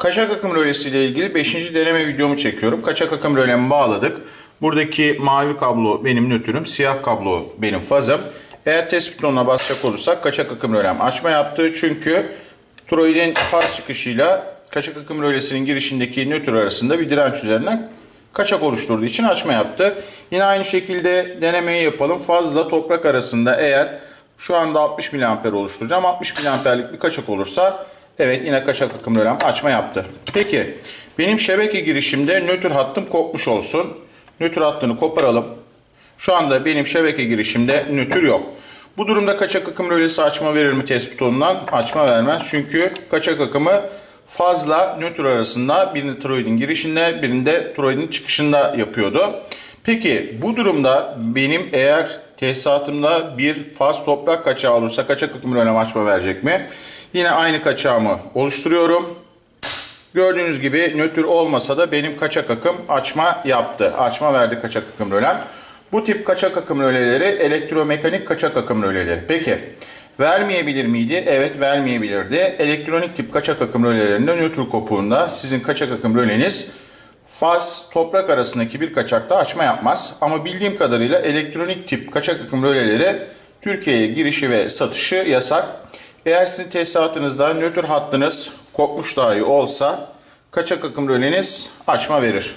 Kaçak akım rölesi ile ilgili 5. deneme videomu çekiyorum. Kaçak akım rölemi bağladık. Buradaki mavi kablo benim nötrüm, siyah kablo benim fazım. Eğer test butonuna basacak olursak kaçak akım rölem açma yaptı. Çünkü Troid'in faz çıkışıyla kaçak akım rölesinin girişindeki nötr arasında bir direnç üzerinden kaçak oluşturduğu için açma yaptı. Yine aynı şekilde denemeyi yapalım. Fazla toprak arasında eğer şu anda 60 mA oluşturacağım. 60 mA'lik bir kaçak olursa evet yine kaçak akım rölem açma yaptı. Peki benim şebeke girişimde nötr hattım kopmuş olsun. Nötr hattını koparalım. Şu anda benim şebeke girişimde nötr yok. Bu durumda kaçak akım rölesi açma verir mi test butonundan? Açma vermez. Çünkü kaçak akımı fazla nötr arasında birini troidin girişinde birinde troidin çıkışında yapıyordu. Peki bu durumda benim eğer tesisatımda bir faz toprak kaçağı olursa kaçak akım rölem açma verecek mi? Yine aynı kaçağımı oluşturuyorum. Gördüğünüz gibi nötr olmasa da benim kaçak akım açma yaptı. Açma verdi kaçak akım rölem. Bu tip kaçak akım röleleri elektromekanik kaçak akım röleleri. Peki vermeyebilir miydi? Evet vermeyebilirdi. Elektronik tip kaçak akım rölelerinde nötr kopuğunda sizin kaçak akım röleniz faz toprak arasındaki bir kaçakta açma yapmaz. Ama bildiğim kadarıyla elektronik tip kaçak akım röleleri Türkiye'ye girişi ve satışı yasak. Eğer sizin tesisatınızda nötr hattınız kopmuş dahi olsa kaçak akım röleniz açma verir.